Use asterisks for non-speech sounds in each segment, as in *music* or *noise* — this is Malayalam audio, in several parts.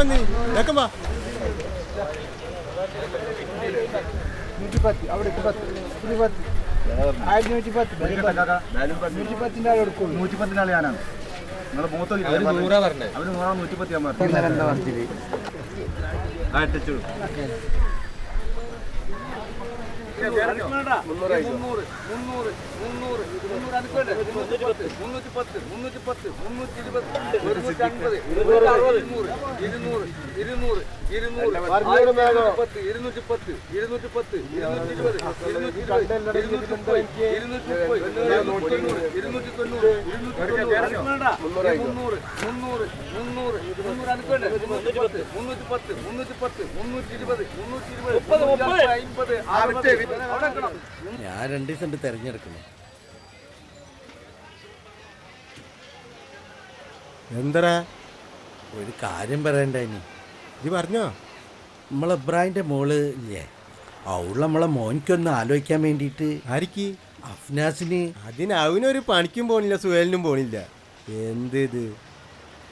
വന്ന്. വേഗം വാ. നൂറ്റിപ്പത്ത് അവിടെ പത്ത്. ഇരുപത്ത് ആയിരത്തി നൂറ്റി പത്ത് നൂറ്റി ആൾ എടുക്കുള്ളൂ. നൂറ്റിപ്പത്തിന്റെ ആൾ ഞാനാണ്. നിങ്ങളെ മൂത്ത നൂറ്റിപ്പത്തി ഞാൻ പറഞ്ഞു എന്താ പറഞ്ഞത് ആ എട്ടിച്ചു മുന്നൂറ്. മുന്നൂറ് മുന്നൂറ് മുന്നൂറ് അനുക്കോട്ടെ മുന്നൂറ്റി പത്ത് മുന്നൂറ്റി പത്ത് മുന്നൂറ്റി പത്ത് ഇരുന്നൂറ് ഇരുന്നൂറ് ഇരുന്നൂറ്റി പത്ത് ഇരുന്നൂറ്റി പത്ത് ഇരുന്നൂറ്റി ഇരുപത് ഇരുന്നൂറ്റി ഇരുപത് ഇരുന്നൂറ്റി മുപ്പത് ഇരുന്നൂറ്റി മുപ്പത് ഇരുന്നൂറ്റി തൊണ്ണൂറ് ഇരുന്നൂറ്റി തൊണ്ണൂറ് മുന്നൂറ് മുന്നൂറ് മുന്നൂറ് മുന്നൂറ് അനുക്കോട്ടെ മുന്നൂറ്റി പത്ത് മുന്നൂറ്റി പത്ത് മുന്നൂറ്റി പത്ത് മുന്നൂറ്റി ഇരുപത് മുന്നൂറ്റി ഇരുപത് മുപ്പത് മുപ്പത്. അമ്പത് അറുപത് ഞാൻ രണ്ട് ദിവസം തെരഞ്ഞെടുക്കുന്നു. എന്തരാ? ഒരു കാര്യം പറയണ്ടായിനി ഇത് പറഞ്ഞോ? നമ്മളെ ഇബ്രാഹിന്റെ മോൾ ഇല്ലേ? അവൾ നമ്മളെ മോനിക്കൊന്ന് ആലോചിക്കാൻ വേണ്ടിയിട്ട്. ആരിക്ക്? അഫ്നാസിന്. അതിന് അവനൊരു പണിക്കും പോണില്ല സുഹേലിനും പോണില്ല. എന്ത് ഇത്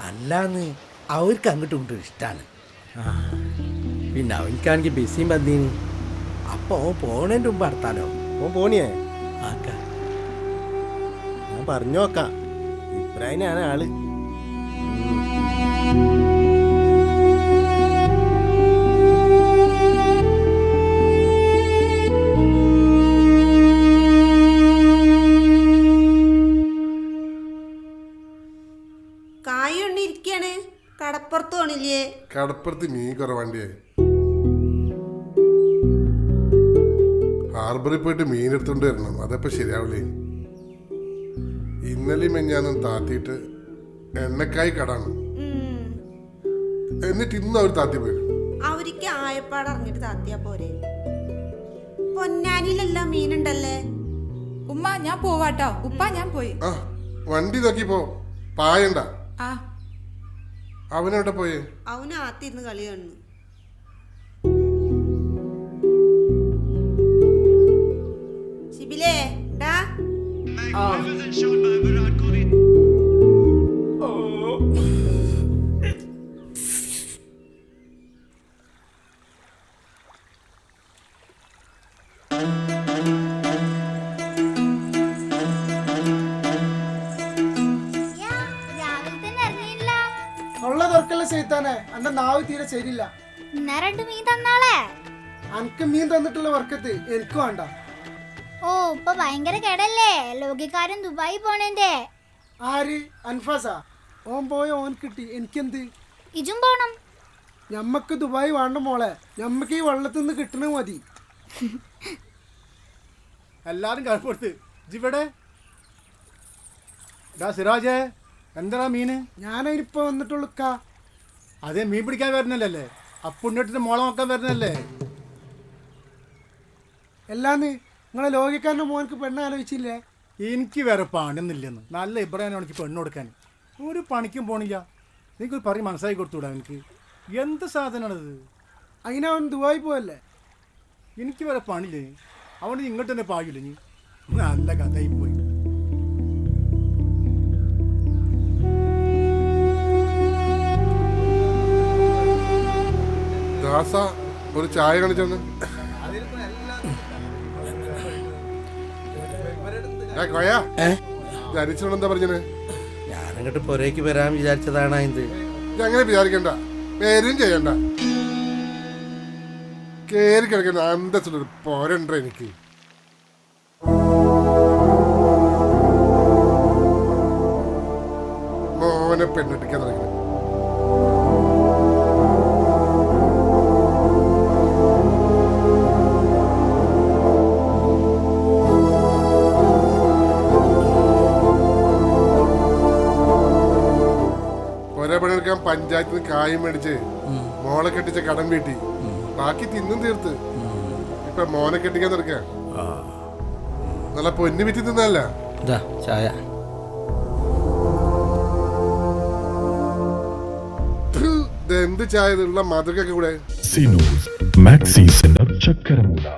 അല്ലാന്ന് അവർക്ക് അങ്ങോട്ടും ഇങ്ങോട്ടും ഇഷ്ടമാണ് പിന്നെ അവനിക്കാണെങ്കിൽ ബിസിയും പന്തീന്. അപ്പോൾ അവൻ പോണേന്റെ മുമ്പ് അടുത്താലോ ഓൻ പോണിയേ? ആക്ക. ഞാൻ പറഞ്ഞു നോക്കാം ഇബ്രാഹിനാണ് ആൾ. കടപ്പുറത്ത് മീൻ കുറവാണ്ടിയായി ഹാർബറിൽ പോയിട്ട് മീൻ എടുത്തോണ്ട് വരണം. അതപ്പോ ശരിയാവില്ലേ ഇന്നലെ മെഞ്ഞാന്നും താത്തിയിട്ട് എണ്ണക്കായി കടാണ്. എന്നിട്ട് ഇന്ന് അവർ താത്തി പോയി. അവർക്ക് ആയപ്പാട് അറിഞ്ഞിട്ട് താത്തിയാ പോരെ. പൊന്നാനിയിലെല്ലാം മീനുണ്ടല്ലേ? ഉമ്മ ഞാൻ പോവാട്ടോ. ഉപ്പ ഞാൻ പോയി. ആ വണ്ടി നോക്കി പോ പായണ്ട. ആ. അവനെവിടെ പോയി? അവന് ആത്തിരുന്ന് കളി കാണുന്നു. ശിബിലേ ഡാ. എന്റെ നാവ് തീരെ ശരിയില്ല. എന്നാ രണ്ട് മീൻ തന്നാളെ. അനക്ക് മീൻ തന്നിട്ടുള്ള വർക്കത്ത് എനിക്ക് വേണ്ട. ഓ ഇപ്പൊ ഭയങ്കര കേടല്ലേ? ലോകിക്കാരൻ ദുബായി പോണേന്റെ. ആര്? അൻഫാസ. ഓൻ പോയ ഓൻ കിട്ടി. എനിക്കെന്ത്? ഇജും പോണം. ഞമ്മക്ക് ദുബായ് വേണ്ട മോളെ. ഞമ്മക്ക് ഈ വെള്ളത്തിൽ നിന്ന് കിട്ടണ മതി. എല്ലാരും കടപ്പെടുത്ത് ജിവിടെ ഡാ സിറാജേ എന്താ മീന്? ഞാനതിനിപ്പോ വന്നിട്ടുള്ളൂക്കാ അതേ മീൻ പിടിക്കാൻ വരുന്നല്ലേ അപ്പുണ്ണിട്ടിട്ട് മോളെ നോക്കാൻ വരുന്നല്ലേ? എല്ലാന്ന് നിങ്ങളെ ലോകിക്കാരന്റെ മോനക്ക് പെണ്ണ ആലോചിച്ചില്ലേ? എനിക്ക് വേറെ പണിയൊന്നുമില്ലെന്ന്. നല്ല ഇബ്രാഹിം എനിക്ക് പെണ്ണ് കൊടുക്കാൻ. ഒരു പണിക്കും പോണില്ല. നിങ്ങൾക്ക് പറയും മനസ്സായി കൊടുത്തുവിടാ എനിക്ക്. എന്ത് സാധനമാണിത്? അതിനവൻ ദുബായി പോയല്ലേ എനിക്ക് വേറെ പണിയില്ലേ? അവൻ ഇങ്ങോട്ട് തന്നെ പായില്ല നീ നല്ല കഥയിൽ പോയി. ദാസ ഒരു ചായ കാണിച്ചോന്ന്. കോയ ഏ? ധരിച്ചോണ്ട് എന്താ പറഞ്ഞത് ഞാനങ്ങോട്ട് പുരയ്ക്ക് വരാൻ വിചാരിച്ചതാണ് ഇത്. അങ്ങനെ വിചാരിക്കണ്ട. പേരും ചെയ്യണ്ട. കേറി കിടക്കുന്ന അന്തസ്സുള്ളൊരു പോരണ്ട എനിക്ക്. മോനെ പെണ്ണെടുക്കാൻ തുടങ്ങി ഒരേ പഞ്ചായത്തിൽ നിന്ന് കായും മേടിച്ച് മോളെ കെട്ടിച്ച കടം വീട്ടി. ബാക്കി തിന്നും തീർത്ത്. ഇപ്പൊ മോനെ കെട്ടിക്കാൻ നടക്ക. നല്ല പൊന്നു വിറ്റി തിന്നല്ല. ചായ. എന്ത് ചായ? ഉള്ള മാതൃകയൊക്കെ കൂടെ. Sinoos maxi centre Chakkaramoola.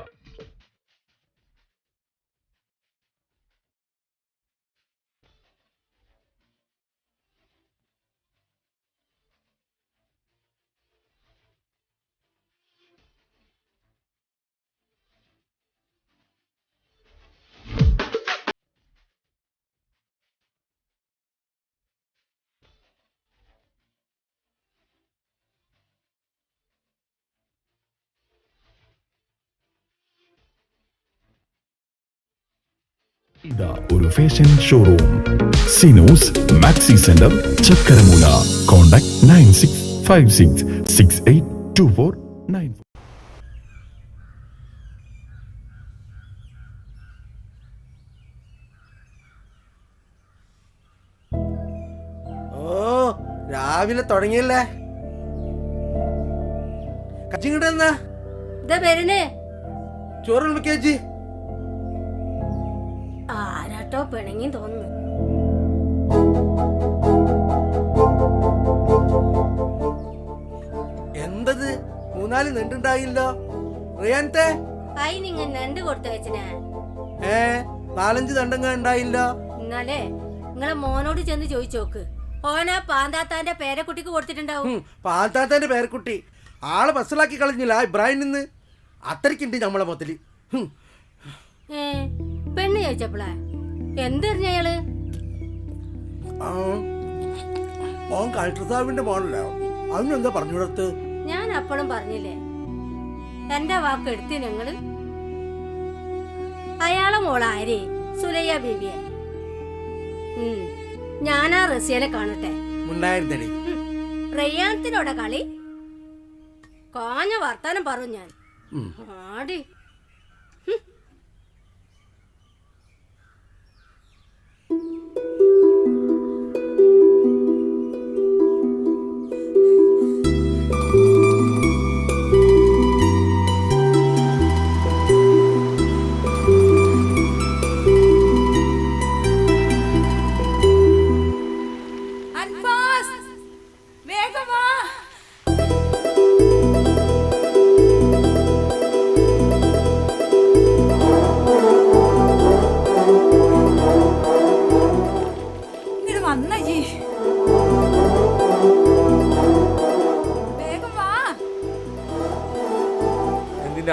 Fashion showroom. Sinos maxi centre Chakkaramoola. Contact nine six five six six eight two four nine four. ഓ രാവിലെ തുടങ്ങിയല്ലേ? കച്ചിങ്ങടെന്നാ എന്നാ ചോറ് വിളിക്കേച്ചി ആരാട്ടോ പിണങ്ങി തോന്നുന്നു. എന്തത്? മൂന്നാൽ നെണ്ടുണ്ടായില്ലോ. റിയാൻത്തെ ആയി നിങ്ങൾ കൊടുത്തു കൊടുത്തയച്ചനെ ഏ നാലഞ്ച് ദണ്ടങ്ങ ഉണ്ടായില്ലോ. ഇന്നലെ നിങ്ങളെ മോനോട് ചെന്ന് ചോദിച്ചോക്ക്. ഓനാ പാന്താത്താന്റെ പേരക്കുട്ടിക്ക് കൊടുത്തിട്ടുണ്ടാവും. പാത്താത്തന്റെ പേരക്കുട്ടി. ആളെ ബസ്സിലാക്കി കളഞ്ഞില്ല ഇബ്രാഹിം നിന്ന്. അത്രയ്ക്കുണ്ട് നമ്മളെ മൊത്തൽ. ഏ പെണ്ണ് ചോദിച്ചപ്പോളെ എന്തെറിഞ്ഞ അയാൾ? ആ, ഓൻ കളക്ടർ സാഹിബിന്റെ മോണല്ലോ അതിനെന്താ പറഞ്ഞു കൊടുത്ത്? ഞാൻ അപ്പോഴും പറഞ്ഞില്ലേ എന്റെ വാക്ക് എടുത്തി ഞങ്ങൾ? അയാളെ മോള ആരേ? സുലയ്യ ബീബിയെ ഞാനാ റസിയനെ കാണട്ടെ. ഉണ്ടായിരുന്നേ റയ്യാനത്തിനോടെ കളി. കാഞ്ഞ വർത്താനം പറഞ്ഞു ഞാൻ. ആടി.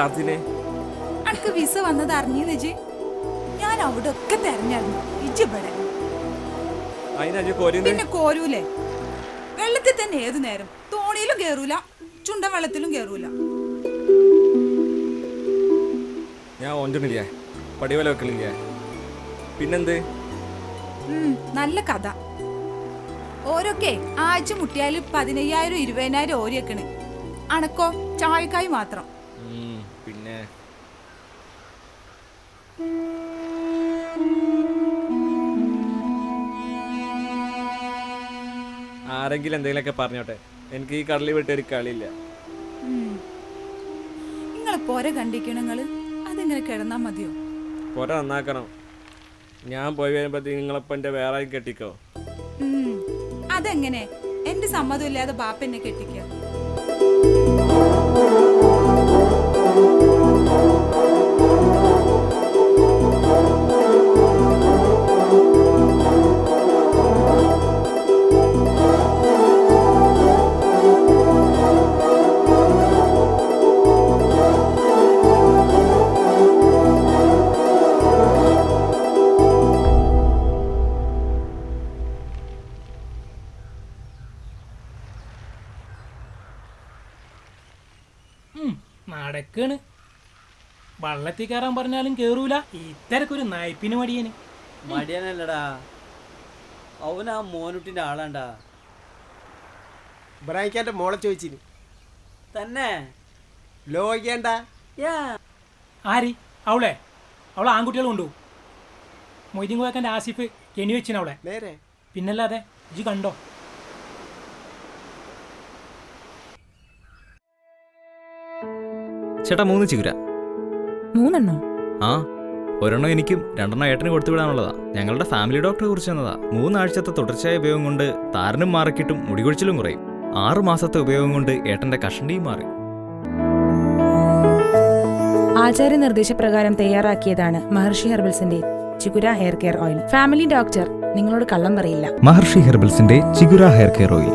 അർജിനെ അനക്ക് വിസ വന്നത് അറിഞ്ഞീന്ന് ജി? ഞാൻ അവിടെ ഒക്കെ തെരഞ്ഞായിരുന്നു. ഇജ്ജിവിടെ. അതിനാ കോരിന്ന്? പിന്നെ കോരൂലേ? വെള്ളത്തിൽ തന്നെ ഏതു നേരം? തോണിയിലും കേറൂല ചുണ്ട വെള്ളത്തിലും കേറൂല. ഞാൻ ഓഞ്ചണില്ലേ പടിവല വെക്കണില്ലേ പിന്നെന്ത്? ഉം, നല്ല കഥ. ഓരോക്കെ ആഴ്ച മുട്ടിയാൽ പതിനയ്യായിരം ഇരുപതിനായിരം ഓരിയൊക്കെണ്. അണക്കോ ചായക്കായി മാത്രം ഉം, പിന്നെ ആരെങ്കിലും എന്തെങ്കിലുമൊക്കെ പറഞ്ഞോട്ടെ. എനിക്ക് ഈ കടലിൽ വിട്ടൊരു കളിയില്ല. നിങ്ങളെ പോരെ കണ്ടിക്കണ നിങ്ങൾ? അതിങ്ങനെ കിടന്നാ മതിയോ? പോരെ നന്നാക്കണം. ഞാൻ പോയി വരുമ്പോഴത്തേക്ക് നിങ്ങളിപ്പോൾ എന്റെ വേറെ ആരും കെട്ടിക്കോ? അതെങ്ങനെ? എന്റെ സമ്മതം ഇല്ലാതെ ബാപ്പ എന്നെ കെട്ടിക്ക. നടക്കാണ് വള്ളത്തിൽ കയറാൻ പറഞ്ഞാലും കേറൂല. ഇത്തരക്കൊരു നയപ്പിന് മടിയന്. മടിയനല്ലടാ. അവനാ ആ മോനുട്ടിന്റെ ആളാണ്ടാ. ഇബ്രാഹിക്കാന്റെ മോളെ ചോദിച്ചിന്. തന്നെ. ലോകിക്കേണ്ട ആരി? അവളെ? അവളെ ആൺകുട്ടികൾ കൊണ്ടു. മൊയ്തീൻ കോയക്കന്റെ ആസിഫ് കെണി വെച്ചിന് അവളെ. നേരെ. പിന്നല്ലാതെ ഇജ് കണ്ടോ? ചേട്ടാ മൂന്ന് ചിഗുര. മൂന്നെണ്ണോ? ആ ഒരെണ്ണം എനിക്കും രണ്ടെണ്ണം ഏട്ടന് കൊടുത്തു വിടാനുള്ളതാ. ഞങ്ങളുടെ ഫാമിലി ഡോക്ടറെ കുറിച്ച് തന്നതാ മൂന്നാഴ്ചത്തെ തുടർച്ചയായ ഉപയോഗം കൊണ്ട് താരനും മാറിക്കിട്ടും മുടികൊഴിച്ചിലും കുറയും. ആറു മാസത്തെ ഉപയോഗം കൊണ്ട് ഏട്ടന്റെ കഷണ്ടിയും മാറി. ആചാര്യ നിർദ്ദേശപ്രകാരം തയ്യാറാക്കിയതാണ് മഹർഷി ഹെർബൽസിന്റെ Chigura hair care oil. Family doctor നിങ്ങളോട് കള്ളം പറയില്ല. മഹർഷി ഹെർബൽസിന്റെ ചിഗുര ഹെയർ കെയർ ഓയിൽ.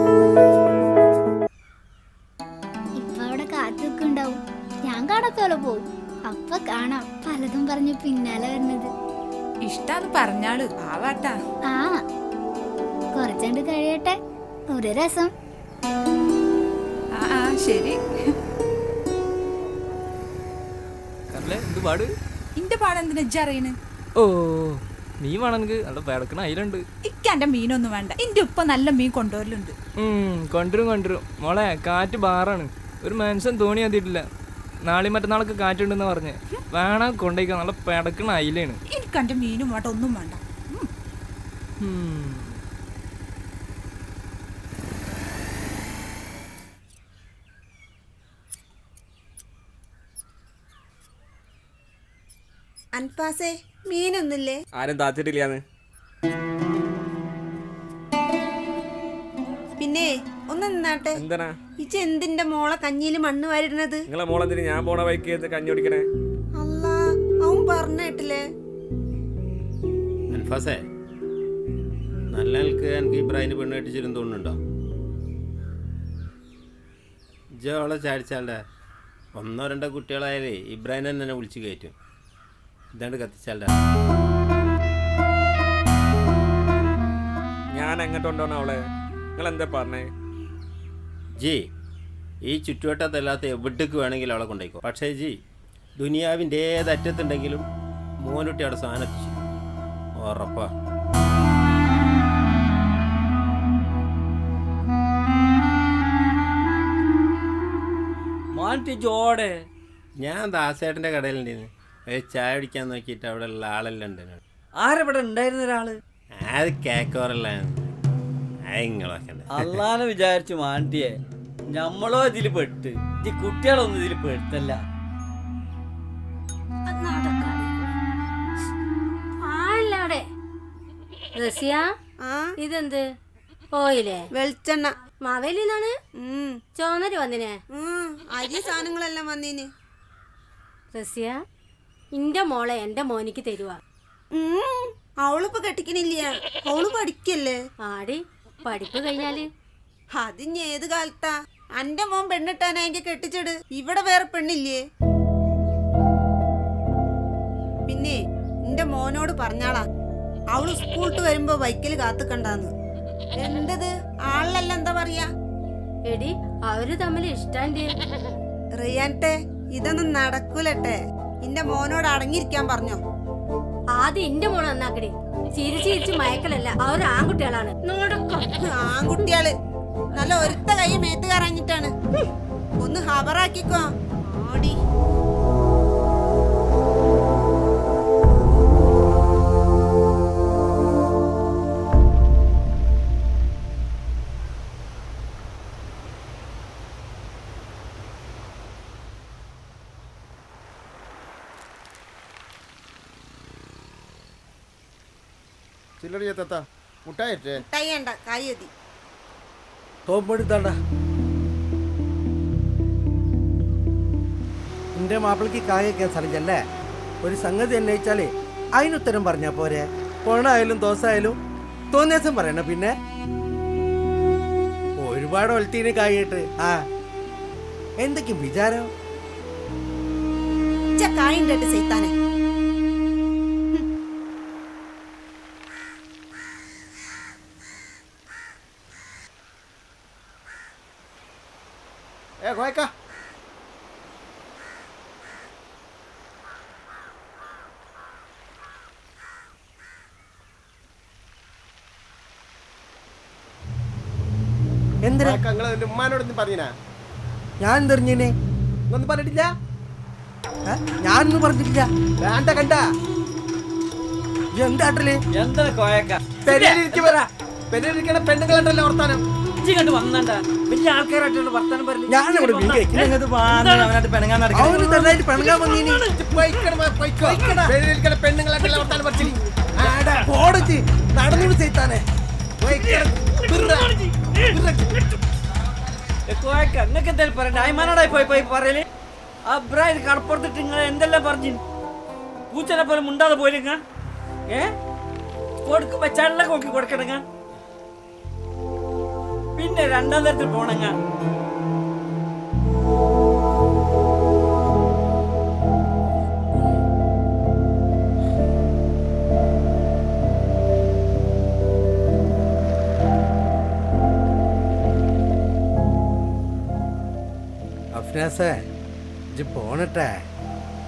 കാണാം പലതും പറഞ്ഞു പിന്നാലെ വരുന്നത്. ഇഷ്ടാന്ന് പറഞ്ഞാൾ. ആവാട്ടാ. ആ കൊറച്ചണ്ട് കഴിയട്ടെ. ഒരു രസം. ആ ആ ശരി. എന്ത് പാട്? ഇന്റെ പാടെന്തിനാ ഇജ്ജ് അറിയണ്? ഓ നീ നല്ല അതിലുണ്ട് മീനൊന്നും വേണ്ട. ഇന്റെ ഉപ്പ നല്ല മീൻ കൊണ്ടുവരലുണ്ട്. കൊണ്ടുവരും കൊണ്ടുവരും. മോളെ കാറ്റ് ബാറാണ്. ഒരു മനുഷ്യൻ തോണി എത്തിയിട്ടില്ല നാളെ മറ്റന്നാളൊക്കെ കാറ്റുണ്ടെന്ന് പറഞ്ഞ്. വേണ കൊണ്ടേക്കാൻ നല്ല പെടക്കണ അയിലാണ്. എനിക്ക് എന്റെ മീനും വേണ്ട ഒന്നും വേണ്ട. അൻപാസേ മീനൊന്നില്ലേ ആരും താത്തിട്ടില്ലാന്ന്. പിന്നെ ഒന്ന് നിന്നാട്ടെ. എന്തിനാ? ഇജ് എന്തിന്റെ മോളെ കഞ്ഞിയിൽ മണ്ണ് വാരിടുന്നത്? നിങ്ങളെ മോളെന്തിന് ഞാൻ പോണ ബൈക്ക് കഞ്ഞി ഓടിക്കണേ അല്ല അവൻ പറഞ്ഞിട്ടില്ലേ? അൻഫാസേ നല്ല നിൽക്ക് എനിക്ക് ഇബ്രാഹിന് പെണ്ണ് കെട്ടിച്ചിരുന്ന് തോന്നുന്നുണ്ടോ? ഇജോളെ ചാടിച്ചാളുടെ ഒന്നോ രണ്ടോ കുട്ടികളായാലേ ഇബ്രാഹിം തന്നെ വിളിച്ച് കയറ്റും. ഇതാണ്ട് കത്തിച്ചാളുടെ ഞാൻ എങ്ങോട്ട് അവളെ? നിങ്ങൾ എന്താ പറഞ്ഞേ? ജി ഈ ചുറ്റുവട്ടത്തല്ലാത്ത എവിടേക്ക് വേണമെങ്കിലും അവളെ കൊണ്ടുപോയിക്കോ. പക്ഷേ ജി ദുനിയാവിന്റെ ഏതറ്റത്തുണ്ടെങ്കിലും മോനുട്ടി അവിടെ സാധനം എത്തിച്ചു. ഉറപ്പാ. ജോടെ. ഞാൻ ദാസേട്ടന്റെ കടയിലുണ്ടായിരുന്നു. ഒരു ചായ കുടിക്കാൻ നോക്കിയിട്ട് അവിടെ ഉള്ള ആളെല്ലാം ഉണ്ടായിരുന്നു. ആരവിടെ ഉണ്ടായിരുന്ന ഒരാൾ? അത് കേക്കോറല്ലാണ് നിങ്ങളൊക്കെ ഉണ്ട്. അള്ളാനെ വിചാരിച്ചു മാണ്ടിയെ ഞമ്മളോ ഇതിൽ പെട്ട്. ഈ കുട്ടികളൊന്നും ഇതിൽ പെടുത്തല്ല. ഇതെന്ത്? ഓയിലേ? വെളിച്ചെണ്ണ. മാവേലിന്നാണ്? ചോന്നരി വന്നിനെ? അരി സാധനങ്ങളെല്ലാം വന്നീന്. റസിയ ഇന്റെ മോളെ എന്റെ മോനിക്ക് തരുവാ. അവളിപ്പോ കെട്ടിക്കണില്ല. അവൾ പഠിക്കല്ലേ? ആടി പഠിപ്പ് കഴിഞ്ഞാൽ? അതിന് ഏത് കാലത്താ? അന്റെ മോൻ പെണ്ണിട്ടാനായെങ്കിൽ കെട്ടിച്ചിട് ഇവിടെ വേറെ പെണ്ണില്ലേ? പിന്നെ എന്റെ മോനോട് പറഞ്ഞാളാ അവൾ സ്കൂളിട്ട് വരുമ്പോ ബൈക്കിൽ കാത്തുക്കണ്ടാന്ന്. എന്തത്? ആളല്ല എന്താ പറയാ? എടി അവർ തമ്മിൽ ഇഷ്ടാണ്ടി റിയാൻട്ടെ ഇതൊന്നും നടക്കൂലട്ടെ. എന്റെ മോനോട് അടങ്ങിയിരിക്കാൻ പറഞ്ഞോ? ആദ്യം എന്റെ മോൻ നന്നാക്കടി. ചിരിച്ച് ചിരിച്ച് മയക്കലല്ല അവർ ആൺകുട്ടികളാണ്. ആൺകുട്ടികൾ നല്ല ഒരുത്ത കൈ മേത്ത് കറങ്ങിട്ടാണ് ഒന്ന് ഹവറാക്കിക്കോ ഓടി ചില്ലറ തത്ത മുട്ടായിട്ടേ കയ്യണ്ട കയ്യതി തോപ്പെടുത്താണ്ട എന്റെ മാപ്പിളക്ക് കായ സാധിച്ചല്ലേ ഒരു സംഗതി അന്വയിച്ചാലേ അതിനുത്തരം പറഞ്ഞാ പോരെ. പൊണായാലും ദോശയായാലും തോന്നിയാസം പറയണ പിന്നെ. ഒരുപാട് ഒലത്തീന് കായിട്ട് ആ. എന്തൊക്കെയും വിചാരം? കായിണ്ട് സൈത്താനെ ഏ കോയക്ക എന്തിനാ? ഉമ്മാനോട് ഒന്നും പറഞ്ഞിനാ? ഞാൻ തെറിഞ്ഞിനെ ഒന്നും പറഞ്ഞിട്ടില്ല. ഞാനൊന്നും പറഞ്ഞിട്ടില്ല. വേണ്ട കണ്ട. എന്താട്ടൽ എന്താ കോയക്ക? പെണ്ണുങ്ങളുണ്ടല്ലോ പറഞ്ഞു പെണങ്ങാൻ വന്നീനി. പെരയിലിരിക്കണ പെണ്ണുങ്ങളായിട്ടുള്ള വർത്താനം പോടച്ച് നടന്നു ചെയ്താനെ കോയക്ക നിങ്ങൾക്ക് എന്തായാലും പറയണ്ട അയ്മാനോടായി പോയി പോയി പറയൽ ആ ബ്രായിൽ കടപ്പുറത്തിട്ട് നിങ്ങൾ എന്തെല്ലാം പറഞ്ഞു പൂച്ചനെ പോലെ മുണ്ടാതെ പോയില്ലുങ്ങ ഏ കൊടുക്ക് വെച്ചാലുള്ള നോക്കി കൊടുക്കണങ്ങ പിന്നെ രണ്ടാം തരത്തിൽ പോണങ്ങ അഫ്നാസേ ഇജ് പോണട്ടെ.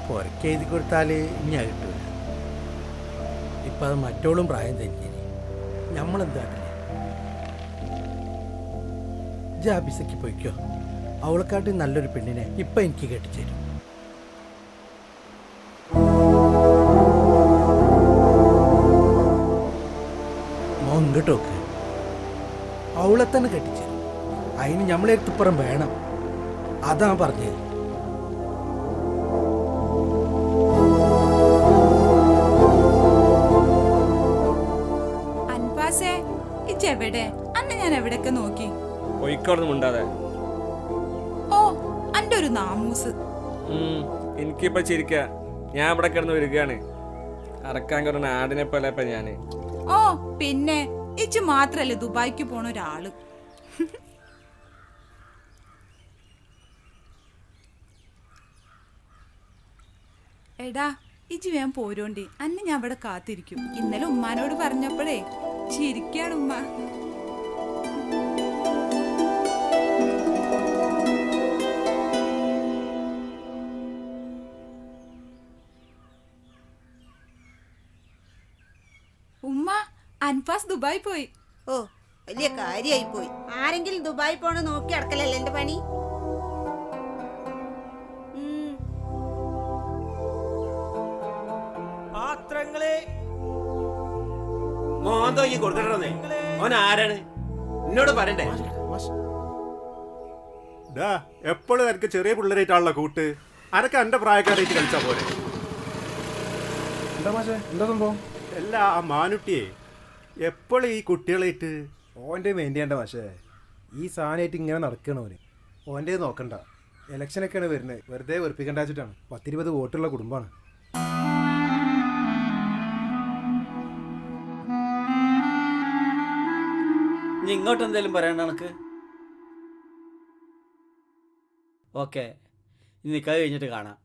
പൊരക്ക് എഴുതി കൊടുത്താൽ ഇനി കിട്ടൂല. ഇപ്പം അത് മറ്റോളും പ്രായം തന്നെ നമ്മളെന്താട്ടില്ല ഇജ് ആഫീസേക്ക് പോയിക്കോ. അവളെക്കാട്ടി നല്ലൊരു പെണ്ണിനെ ഇപ്പം എനിക്ക് കെട്ടിച്ചേരും. മോൻ ഇങ്ങോട്ട് നോക്ക്. അവളെ തന്നെ കെട്ടിച്ചേരും. അതിന് നമ്മളെ നമ്മളെടുത്തിപ്പുറം വേണം. അതാ പറഞ്ഞത് അന്നെ ഞാൻ എവിടെയൊക്കെ നോക്കി? ഓ അന്റെ ഒരു നാമൂസ്. എനിക്കിപ്പോ ചിരിക്ക. ഞാൻ ഇവിടെ കിടന്ന് വരികയാണ്. അറക്കാൻ കുറഞ്ഞ ആടിനെ പോലെ ഇപ്പൊ ഞാൻ. ഓ പിന്നെ ഇച്ച് മാത്രല്ലേ ദുബായിക്ക് പോണ ഒരാൾ. എടാ ഇജി വേഗം പോരോണ്ടി. അന്ന് ഞാൻ ഇവിടെ കാത്തിരിക്കും. ഇന്നലെ ഉമ്മാനോട് പറഞ്ഞപ്പോഴേ ചിരിക്കാണ് ഉമ്മ. ഉമ്മ അൻഫാസ് ദുബായി പോയി. ഓ വലിയ കാര്യമായി പോയി. ആരെങ്കിലും ദുബായി പോണ നോക്കി അടക്കലല്ലേ എന്റെ പണി? മോൻ തോക്കി കൊടുക്കണേ ഓൻ ആരാണ്? എന്നോട് പറയണ്ടേ. ഡാ എപ്പോഴും എനിക്ക് ചെറിയ പിള്ളേരായിട്ടാണല്ലോ കൂട്ട്. അനക്ക് എന്റെ പ്രായക്കാരായിട്ട് കളിച്ചാ പോലെ എന്താ മാഷേ? എന്താ സംഭവം? അല്ല ആ മാനുട്ടിയെ എപ്പോഴും ഈ കുട്ടികളായിട്ട് ഓന്റെ വേണ്ടിയാണ്ട മാഷേ. ഈ സാധനമായിട്ട് ഇങ്ങനെ നടക്കണവന് ഓന്റെ നോക്കണ്ട. ഇലക്ഷനൊക്കെയാണ് വരുന്നത്. വെറുതെ വെറുപ്പിക്കണ്ട വെച്ചിട്ടാണ്. പത്തിരുപത് വോട്ടുള്ള കുടുംബമാണ്. ഇനി ഇങ്ങോട്ട് എന്തെങ്കിലും പറയണ്ട എനിക്ക് ഓക്കെ ഇനി കഴിഞ്ഞിട്ട് കാണാം.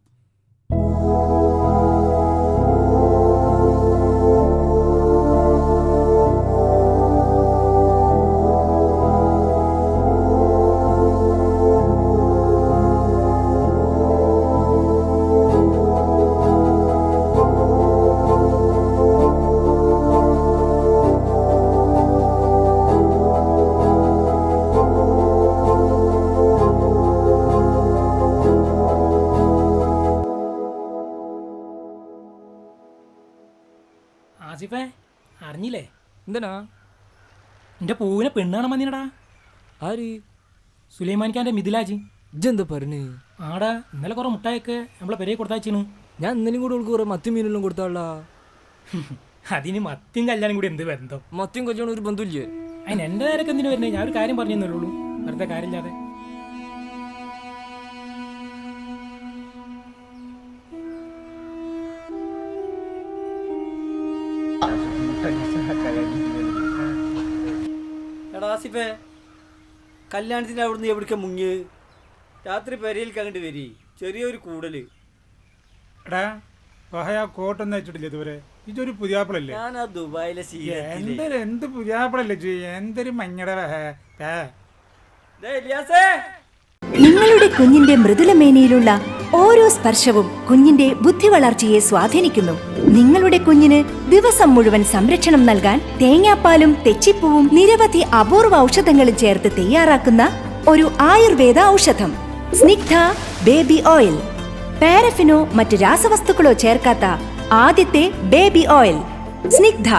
പൂവിനെ പെണ്ണാണ് മതിനടാ ആര്? സുലൈമാനിക്കാന്റെ മിഥിലാജി. ഇജെന്താ പറഞ്ഞു? ആടാ ഇന്നലെ കുറെ മുട്ടായൊക്കെ നമ്മളെ പെരയെ കൊടുത്താച്ചു ഞാൻ ഇന്നലെയും കൂടെ ഓൾക്ക് കുറെ മത്തി മീനെല്ലാം കൊടുത്താളാ. *laughs* അതിന് മത്തിയും കല്യാണം കൂടി എന്ത് ബന്ധം? മത്തിയും കല്യാണം ഒരു ബന്ധമില്ലേ അതിന് എന്റെ നേരൊക്കെ എന്തിനു വരുന്നത് ഞാൻ ഒരു കാര്യം പറഞ്ഞു തന്നുള്ളൂ വെറുതെ കാര്യമില്ലാതെ. എടാ കല്യാണത്തിന്റെ കല്യാണത്തിന് അവിടുന്ന് എവിടേക്ക് മുങ്ങി രാത്രി പെരയിലേക്ക് അങ്ങോട്ട് വരി. ചെറിയൊരു കൂടൽ. എടാ പഹയ കോട്ടൊന്നും അയച്ചിട്ടില്ല ഇതുവരെ? ഇതൊരു പുതിയാപ്പിളല്ലേ? ഞാൻ ആ ദുബായിലെ എന്തൊരു എന്ത് പുതിയാപ്പിളല്ലേ ജി എന്തൊരു മഞ്ഞട വഹ. ദേ ഇലിയാസേ. നിങ്ങളുടെ കുഞ്ഞിന്റെ മൃദുലമേനയിലുള്ള ഓരോ സ്പർശവും കുഞ്ഞിന്റെ ബുദ്ധി വളർച്ചയെ സ്വാധീനിക്കുന്നു. നിങ്ങളുടെ കുഞ്ഞിന് ദിവസം മുഴുവൻ സംരക്ഷണം നൽകാൻ തേങ്ങാപ്പാലും തെച്ചിപ്പൂവും നിരവധി അപൂർവ ഔഷധങ്ങളും ചേർത്ത് തയ്യാറാക്കുന്ന ഒരു ആയുർവേദ ഔഷധം സ്നിഗ്ധ ബേബി ഓയിൽ. പാരഫിനോ മറ്റ് രാസവസ്തുക്കളോ ചേർക്കാത്ത ആദ്യത്തെ ബേബി ഓയിൽ സ്നിഗ്ധ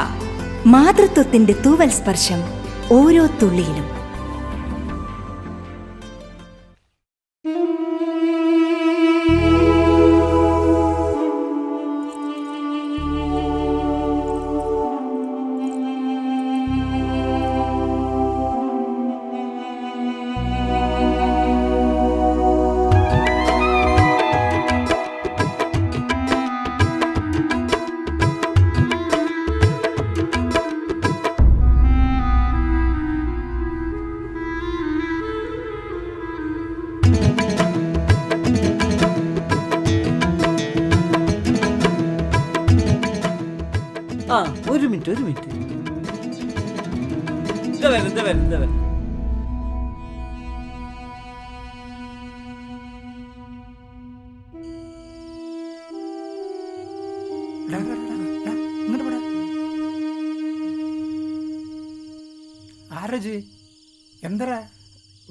മാതൃത്വത്തിന്റെ തൂവൽ സ്പർശം ഓരോ തുള്ളിയിലും.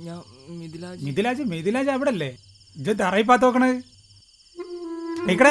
ഞാൻ മിഥിലാജ്. മിഥിലാജ് അവിടല്ലേ? ഇത് തറയിപ്പാത്തോക്കണേ ഇജ്ജ്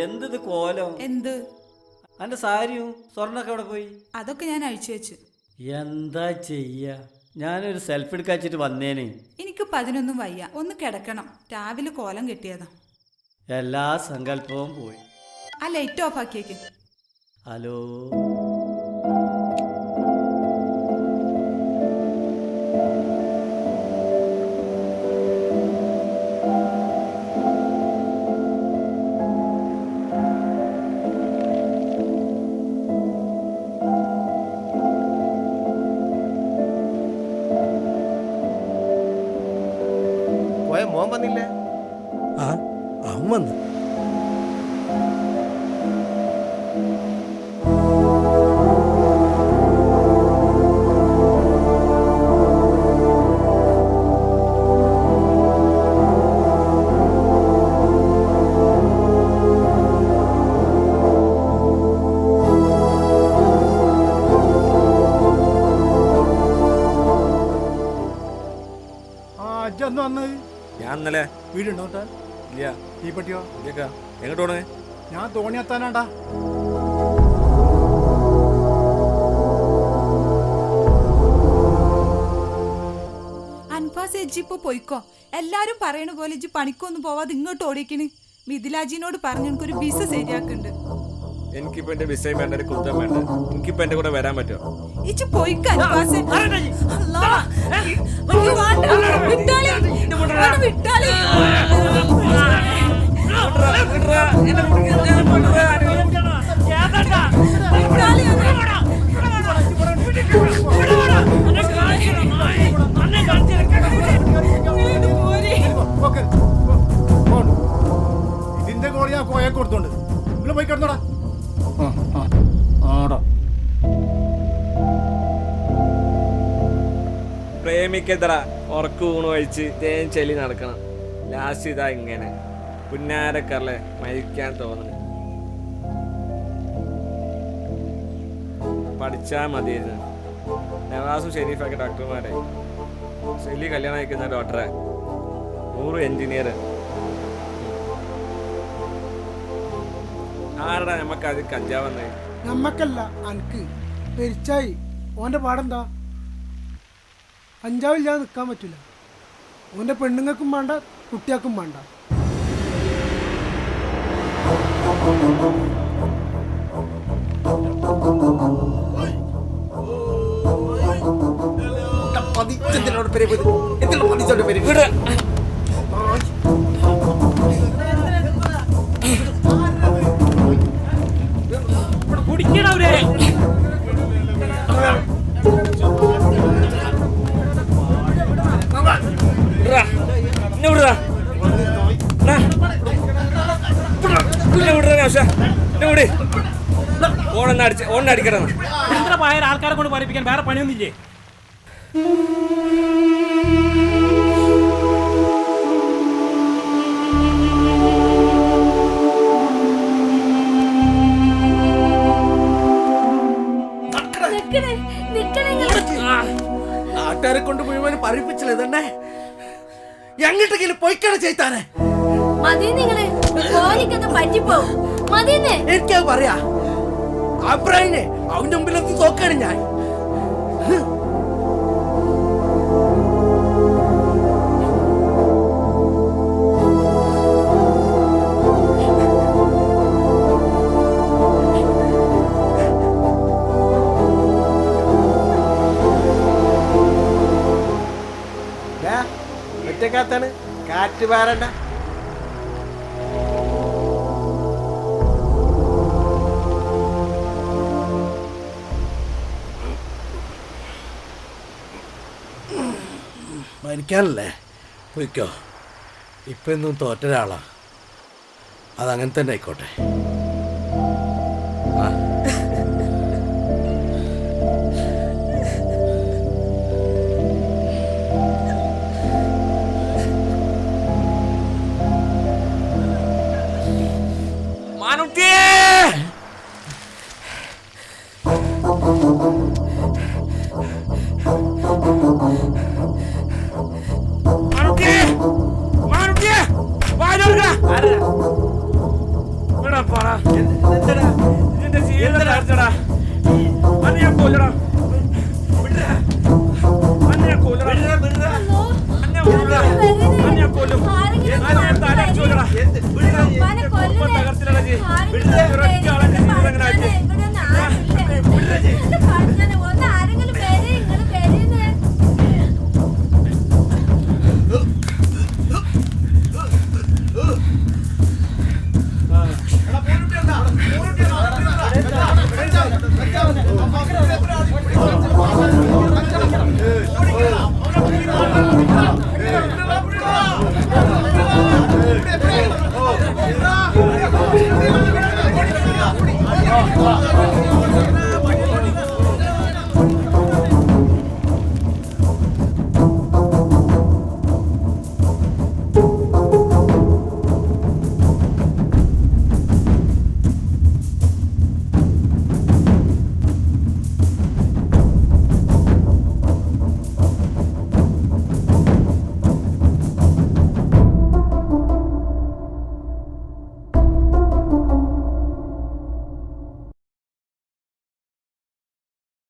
എന്ത് കോലം? എന്ത്? അന്റെ സാരിയും സ്വർണൊക്കെ അവിടെ പോയി? അതൊക്കെ ഞാൻ അഴിച്ചു വെച്ചു. എന്താ ചെയ്യ? ഞാനൊരു സെൽഫി എടുക്കാച്ചിട്ട് വന്നേനെ. എനിക്ക് പതിനൊന്നും വയ്യ. ഒന്ന് കിടക്കണം. രാവിലെ കോലം കിട്ടിയതാ. എല്ലാ സങ്കല്പവും പോയി. ആ ലൈറ്റ് ഓഫ് ആക്കിയേക്ക്. ഹലോ? ഇല്ല ഈ പട്ടിയോ ഇല്ലേക്കാ എങ്ങോട്ട് പോണേ ഞാൻ തോണിയെത്താനാണ്ടാ അൻപാസ് എജ്ജി ഇപ്പൊ പോയിക്കോ എല്ലാരും പറയണ പോലെ ഇജ്ജി പണിക്കൊന്നും പോവാതെ ഇങ്ങോട്ട് ഓടിക്കണ് മിഥിലാജിനോട് പറഞ്ഞു എനിക്കൊരു വിസ ശരിയാക്കുന്നുണ്ട് എനിക്കിപ്പോ എന്റെ വിസയും വേണ്ട ഒരു കുത്തം വേണ്ട എനിക്കിപ്പോ എന്റെ കൂടെ വരാൻ പറ്റുമോ ഇച്ചു പോയിക്കാൻ. വിട്ടാളി. വിട്ടാളി. ഇതിന്റെ കോളി ഞാൻ കോയ കൊടുത്തോണ്ട്. നിങ്ങൾ പോയി കിടന്നോടാ. ആടാ. പ്രേമിക്കതറ ഉറക്കു ഊണ് കഴിച്ച് തേൻ ചെലി നടക്കണം. ലാസ്റ്റ് ഇതാ ഇങ്ങനെ. പുന്നാരക്കറലെ മരിക്കാൻ തോന്നുന്നു പഠിച്ചാൽ മതിയായിരുന്നു. നവാസും ഷെരീഫൊക്കെ ഡോക്ടർമാരെ. ഷെലി കല്യാണം അയക്കുന്ന ഡോക്ടറെ. നൂറ് എഞ്ചിനീയർ. ആരടാ നമുക്ക് അത് കഞ്ചാവുന്ന നമ്മക്കല്ല അനക്ക്. പെരിച്ചായി ഓന്റെ പാടെന്താ? അഞ്ചാവില്ലാതെ നിൽക്കാൻ പറ്റില്ല. ഓന്റെ പെണ്ണുങ്ങൾക്കും വേണ്ട കുട്ടികൾക്കും വേണ്ട. பதிச்சத்தினோட பெரிய பதிச்சோட பெரிய விடுற ഓണെന്നടിച്ച് ഓണടിക്കണം ഇത്ര പായ ആൾക്കാരെ കൊണ്ട് പഠിപ്പിക്കാൻ വേറെ പണിയൊന്നുമില്ലേ? നിക്കണേ നിക്കണേ നാട്ടുകാരെ കൊണ്ട് മുഴുവൻ പറയിപ്പിച്ചില്ല ഇതന്നെ? എങ്ങോട്ടെങ്കിലും പൊയ്ക്കണ ചെയ്താനെ മതി നിങ്ങൾ. പറ്റിപ്പോ എനിക്കത് പറയാ. അബ്രാഹിനെ അവന്റെ മുമ്പിലെത്തി നോക്കാണ് ഞാൻ. കാറ്റ് പാറണ്ട. മരിക്കാനല്ലേ പോയിക്കോ. ഇപ്പം എന്നും തോറ്റ ഒരാളാ അതങ്ങനെ തന്നെ ആയിക്കോട്ടെ. ആ. ഞാൻ കൊല്ലും. അന്ന് ഞാൻ തല അടിച്ചു കൊല്ലടാ കുടുംബം തകർച്ചില്ലടാ ജി ഒരൊറ്റ ആളെ